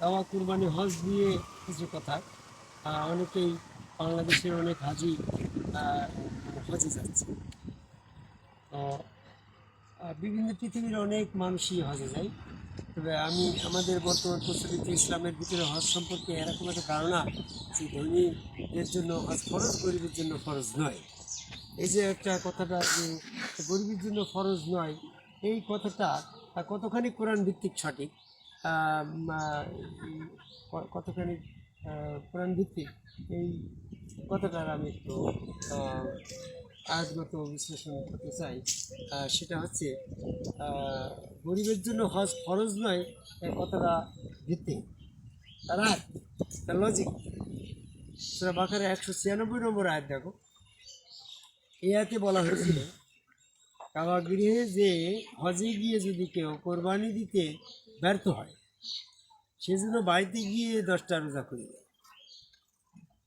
দাওয়া কুরবানি হজ নিয়ে কিছু কথা। অনেকেই বাংলাদেশের অনেক হাজি হজে যাচ্ছে। তো বিভিন্ন পৃথিবীর অনেক মানুষই হজে যায়। তবে আমি আমাদের বর্তমান প্রচলিত ইসলামের ভিতরে হজ সম্পর্কে এরকম একটা ধারণা যে ধনীদের জন্য হজ ফরজ, গরিবের জন্য ফরজ নয়। এই যে একটা কথাটা যে গরিবের জন্য ফরজ নয়, এই কথাটা কতখানি কোরআন ভিত্তিক সঠিক? কতখানি আহ, কোরআন ভিত্তিক এই কথাটার আমি একটু আয়াতগত বিশ্লেষণ করতে চাই। সেটা হচ্ছে গরিবের জন্য হজ ফরজ নয় এই কথাটা ভিত্তিক। তারা লজিক সেটা বাকারে একশো ছিয়ানব্বই নম্বর আয়াত দেখো। এই আয়াতে বলা হয়েছিল কাবা গৃহে যে হজে গিয়ে যদি কেউ কোরবানি দিতে ব্যর্থ হয়। সেজন্য বাড়িতে গিয়ে দশটা রোজা করবে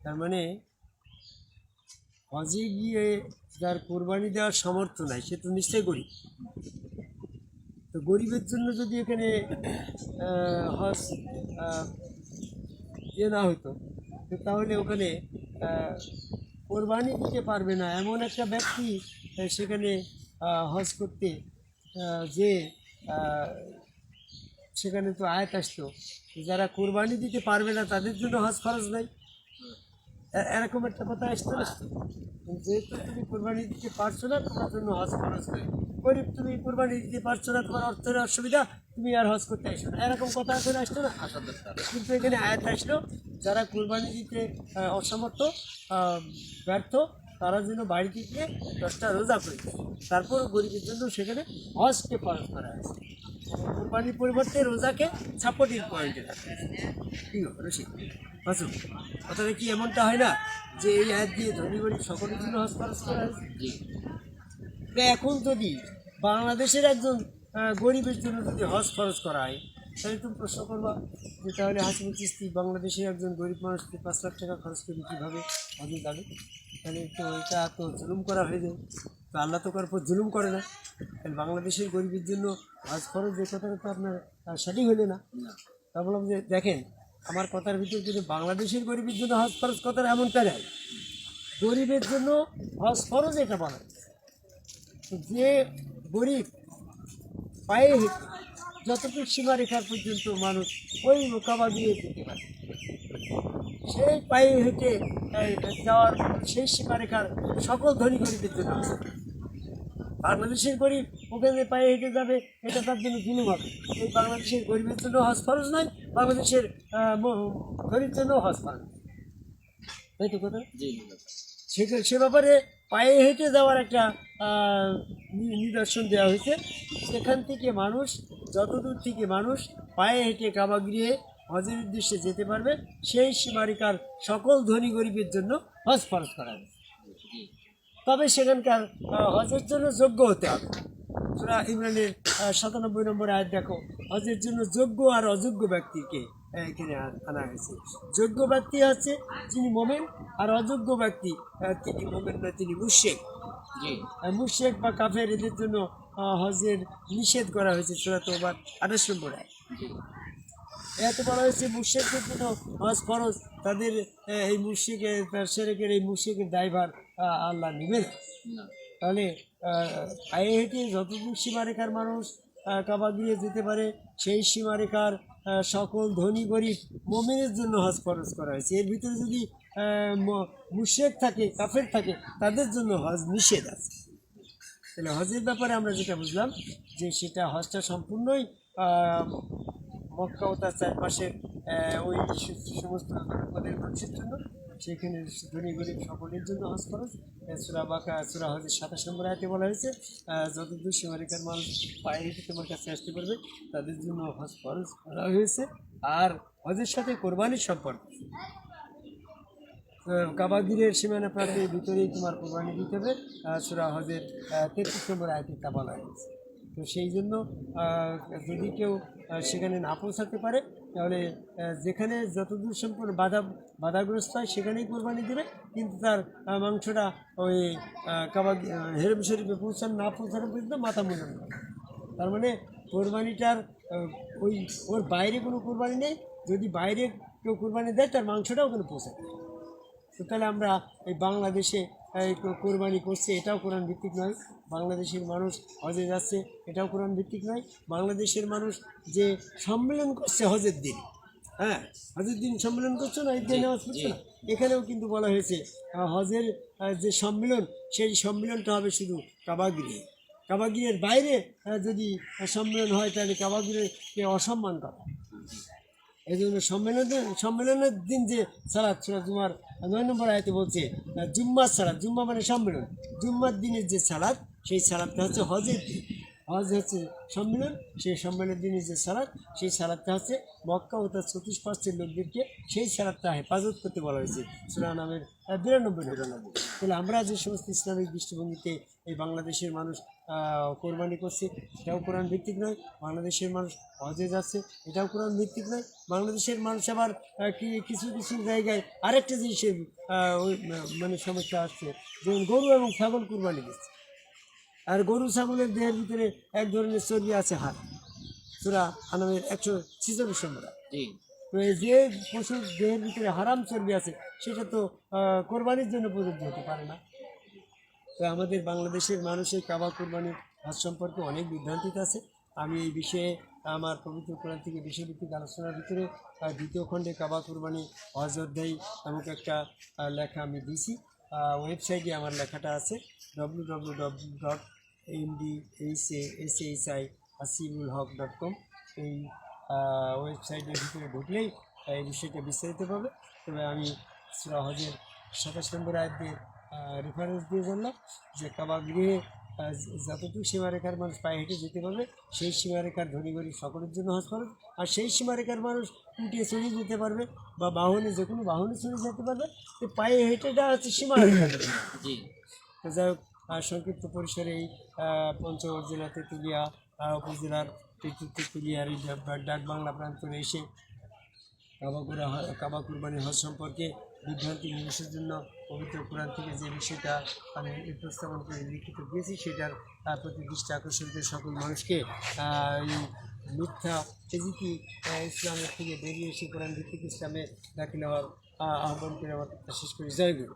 তার মানে হজে গিয়ে যার কোরবানি দেওয়ার সামর্থ্য নাই, সে তো নিশ্চয়ই গরিব। তো গরিবের জন্য যদি এখানে হজ ইয়ে না হতো তো তাহলে ওখানে কোরবানি দিতে পারবে না। এমন একটা ব্যক্তি সেখানে হজ করতে যে সেখানে তো আয়াত আসতো যারা কোরবানি দিতে পারবে না, তাদের জন্য হজ খরচ নাই। এরকম একটা কথা আসতো না যেহেতু তুমি কোরবানি দিতে পারছ না, তোমার জন্য হজ খরচ নেই। গরিব তুমি কোরবানি দিতে পারছ না, তোমার অর্থের অসুবিধা, তুমি আর হজ করতে আসো না। এরকম কথা আসলে আসতো না? কিন্তু এখানে আয়াত আসলো, যারা কোরবানি দিতে অসমর্থ ব্যর্থ তারা যেন বাড়িতে গিয়ে দশটা রোজা করে। তারপর গরিবের জন্য সেখানে হজকে পালন করা হয়েছে কোরবানির পরিবর্তে রোজাকে সাপোর্টিং পয়েন্টে রাখা। কি রসিক? বাসু কথাটা কি এমনটা হয় না যে এই আয়াত দিয়ে ধনী গরিব সকলের জন্য হজ খরচ করা হয়েছে এখন যদি বাংলাদেশের একজন গরিবের জন্য যদি হজ খরচ করা হয় তাহলে তুমি প্রশ্ন করবা যে তাহলে হাসিমুল চিস্তি বাংলাদেশের একজন গরিব মানুষকে পাঁচ লাখ টাকা খরচ করে কীভাবে? হজে যাবে তাহলে তো এটা তো জুলুম করা হয়ে যায়, তো আল্লাহ তো কার উপর জুলুম করে না। তাহলে বাংলাদেশের গরিবের জন্য হজ খরচ যে কথাটা তো আপনার সঠিক হলো না। তা বললাম যে, দেখেন, আমার কথার ভিতরে যদি বাংলাদেশের গরিবের জন্য হজ খরচ কথাটা এমনটা নেয় গরিবের জন্য হজ খরচ এটা বলা। যে গরিব পায়ে যতটুকু সীমারেখার পর্যন্ত মানুষ ওই মোকাবা দিয়ে যেতে পারে। সেই পায়ে হেঁটে যাওয়ার সেই সীমারেখার সকল ধনী গরিবের জন্য আছে। বাংলাদেশের গরিব ওখানে পায়ে হেঁটে যাবে এটা তার জন্য জুলুম হবে। এই বাংলাদেশের গরিবের জন্য হজ ফরজ নয় বাংলাদেশের আহ, ম- গরিব জন্য হজ ফরজ। তাই তো কথা? সে সে ব্যাপারে পায়ে হেঁটে যাওয়ার একটা নিদর্শন দেওয়া হয়েছে। সেখান থেকে মানুষ, যতদূর থেকে মানুষ পায়ে হেঁটে কাবা হজের উদ্দেশ্যে যেতে পারবে, সেই সীমারিকার সকল ধনী গরিবের জন্য হজ ফরজ করা হবে। তবে সেখানকার হজের জন্য যোগ্য হতে হবে। সুরা ইমরানের সাতানব্বই নম্বর আয়াত দেখো, হজের জন্য যোগ্য আর অযোগ্য ব্যক্তিকে এখানে আনা হয়েছে যোগ্য ব্যক্তি হচ্ছে যিনি মোমেন আর অযোগ্য ব্যক্তি তিনি মোমেন না তিনি মুশেক। মুশেক বা কাফের এদের জন্য হজের নিষেধ করা হয়েছে সুরা তোমার আঠাশ নম্বর এত বলা হয়েছে মুর্শেকদের জন্য হজ খরচ তাদের এই মুর্শিকের সেরেকের এই মুর্শিকের ড্রাইভার আল্লাহ নেবেন। তাহলে হেঁটে যতদূর সীমারেখার মানুষ কাবা দিয়ে যেতে পারে সেই সীমারেখার সকল ধনী গরিব মোমেনের জন্য হজ খরচ করা হয়েছে। এর ভিতরে যদি মুশেক থাকে, কাফের থাকে, তাদের জন্য হজ নিষেধ আছে। তাহলে হজের ব্যাপারে আমরা যেটা বুঝলাম, যে সেটা হজটা সম্পূর্ণই মক্কা ও তার চারপাশের আহ, ওই সমস্ত জনপদের মানুষের জন্য সেখানে ধনী গরিব সকলের জন্য হজ খরচ সুরা বাঁকা সুরা হজের সাতাশ নম্বর আয়তে বলা হয়েছে যতদূর সীমারেখার মানুষ পায়ে হেঁটে তোমার কাছে আসতে পারবে তাদের জন্য হজ খরচ করা হয়েছে। আর হজের সাথে কোরবানির সম্পর্ক। কাবাগিরের সীমানা প্রান্তের ভিতরেই তোমার কোরবানি দিতে হবে সুরা হজের তেত্রিশ নম্বর আয়তে তা বলা হয়েছে। তো সেই জন্য যদি কেউ সেখানে না পৌঁছাতে পারে, তাহলে যেখানে যতদূর সম্পূর্ণ বাধা, বাধাগ্রস্ত হয়, সেখানেই কোরবানি দেবে কিন্তু তার মাংসটা ওই কাবা হেরম শরীফে পৌঁছানো, না পৌঁছানো পর্যন্ত মাথা হবে। তার মানে কোরবানিটার ওই, ওর বাইরে কোনো কোরবানি নেই যদি বাইরে কেউ কোরবানি দেয়, তার মাংসটা ওখানে পোষায় না। তো তাহলে আমরা এই বাংলাদেশে কোরবানি করছে এটাও কোরআন ভিত্তিক নয়। বাংলাদেশের মানুষ হজে যাচ্ছে এটাও কোরআন ভিত্তিক নয়। বাংলাদেশের মানুষ যে সম্মেলন করছে হজের দিন হ্যাঁ হজের দিন সম্মেলন করছ না দিন নামাজ পড়ছো না? এখানেও কিন্তু বলা হয়েছে হজের যে সম্মেলন সেই সম্মেলনটা হবে শুধু কাবাগৃহে কাবাগৃহের বাইরে যদি সম্মেলন হয় তাহলে কাবাগৃহকে অসম্মান করা। এই জন্য সম্মেলনের সম্মেলনের দিন যে সালাদ সুরা জুমার নয় নম্বর আয়তে বলছে জুম্মার সালাদ, জুম্মা মানে সম্মেলন। জুম্মার দিনের যে সালাদ, সেই সালাদটা হচ্ছে হজের দিন। হজ হচ্ছে সম্মেলন, সেই সম্মেলনের দিনের যে সালাদ, সেই সালাদটা হচ্ছে মক্কা ও তার পার্সেন্ট লোকদেরকে সেই সালাদটা হেফাজত করতে বলা হয়েছে। সুরা নামের বিরানব্বই নিরানব্বই তাহলে আমরা যে সমস্ত ইসলামিক দৃষ্টিভঙ্গিতে এই বাংলাদেশের মানুষ কোরবানি করছে এটাও কোরআন ভিত্তিক নয় বাংলাদেশের মানুষ হজে যাচ্ছে এটাও কোরআন ভিত্তিক নয় বাংলাদেশের মানুষ আবার কি- কিছু কিছু জায়গায় আরেকটা জিনিসের মানে সমস্যা আসছে যেমন গরু এবং ছাগল কোরবানি দিচ্ছে। আর গরু ছাগলের দেহের ভিতরে এক ধরনের চর্বি আছে হাত সুরা আনামের একশো ছিচল্লিশ নম্বর যে পশুর দেহের ভিতরে হারাম চর্বি আছে সেটা তো কোরবানির জন্য প্রযোজ্য হতে পারে না। তো আমাদের বাংলাদেশের মানুষ এই কাবা কোরবানির হাত সম্পর্কে অনেক বিভ্রান্তিতে আছে। আমি এই বিষয়ে আমার পবিত্র কোরআন থেকে বিষয়ভিত্তিক আলোচনার ভিতরে দ্বিতীয় খণ্ডে কাবা কোরবানি অধ্যায় নামক একটা লেখা আমি দিয়েছি। ওয়েবসাইটে আমার লেখাটা আছে W W W dot M D H A S H I Hasibul Haque dot com এই ওয়েবসাইটের ভিতরে ঢুকলেই এই বিষয়টা বিস্তারিত পাবে। তবে আমি সুরা হজের সাতাশ নম্বর আয়াতের রেফারেন্স দিয়ে জানলাম যে কাবা গৃহে যতটুকু সীমারেখার মানুষ পায়ে হেঁটে যেতে পারবে সেই সীমারেখার ধনী গরিব সকলের জন্য হজ খরচ আর সেই সীমারেখার মানুষ উঠিয়ে চড়িয়ে যেতে পারবে বা বাহনে যে কোনো বাহনে চড়ে যেতে পারবে তো পায়ে হেঁটেটা হচ্ছে সীমারেখা। জি। তো যাই হোক সংক্ষিপ্ত পরিসরে এই পঞ্চগড় জেলা তেঁতুলিয়া উপজেলার তেঁতু- তেঁতুলিয়ার এই ডাক- বাংলা প্রান্তরে এসে কাবাকুরা কাবা কুরবানি হজ সম্পর্কে বিভ্রান্তি নিবেশের জন্য পবিত্র কোরআন থেকে যে বিষয়টা আমি উপস্থাপন করে লিখিত দিয়েছি সেটার প্রতি দৃষ্টি আকর্ষণ করে সকল মানুষকে এই মিথ্যা ফিজিকি ইসলামের থেকে বেরিয়ে এসে কোরআন ভিত্তিক ইসলামে দাখিল হওয়ার আহ, আহ্বান করে আমার শেষ করি। জয় গুরু।